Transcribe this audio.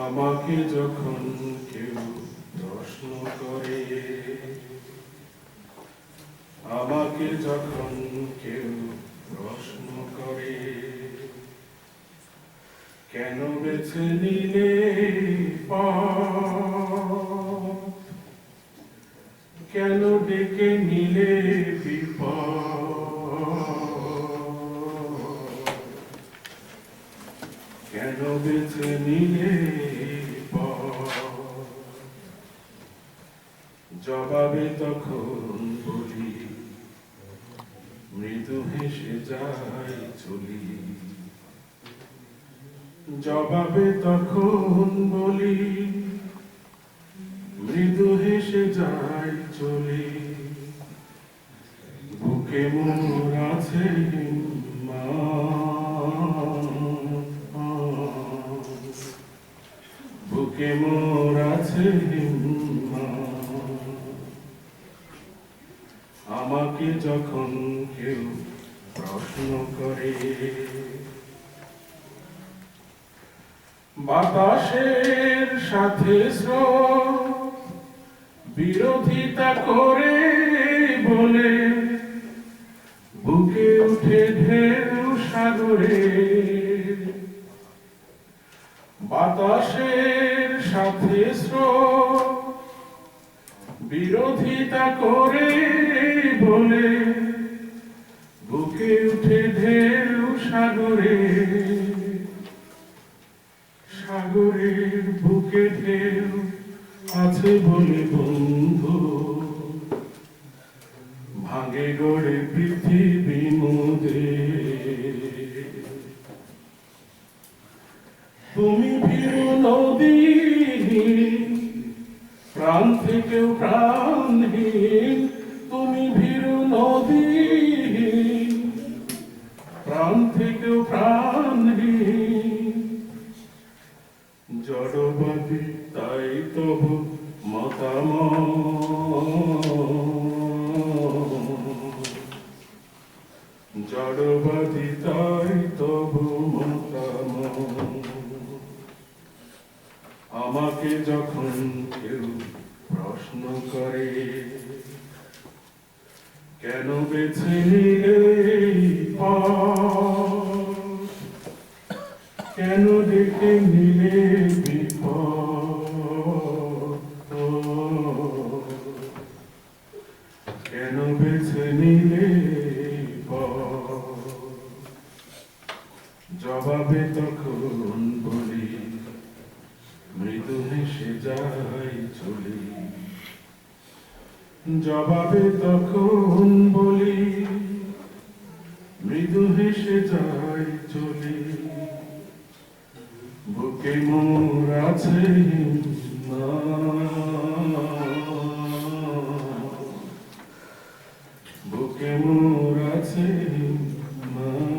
আমাকে যখন কেউ প্রশ্ন করে আমাকে যখন কেউ প্রশ্ন করে কেন বেছে নিলে জবাবে তখন বলি, মৃদু হেসে যাই চলি। জবাবে তখন বলি, মৃদু হেসে চলি। বুকে মোর আছে বুকে মোর আছে আমাকে যখন কেউ প্রশ্ন করে, বাতাসের সাথে বিরোধিতা করে বলে, বুকে উঠে ঢেউ সাগরে। বাতাসের সাথে স্রোত বিরোধিতা করে বলে, বুকে উঠে ঢেউ সাগরে সাগরের বুকে ঢেউ আছে বলে বন্ধু। ভাঙে গড়ে পৃথিবী মোদে তুমি ভীরু নদী প্রাণ থেকেও প্রাণহীন তুমি ভীরু নদী প্রাণ থেকেও প্রাণহীন জড়বাদী, তাই তবু মতামত জড়বাদী, তাই তবু যখন কেউ প্রশ্ন করে কেন বেছে নিলে? কেন ডেকে নিলে কেন বেছে নিলে জবাবে তখন বলি, মৃদু সে যাই জবাবে তখন বলি, মৃদু হেসে যাই চলি। বুকে মোর আছে বুকে মোর আছে না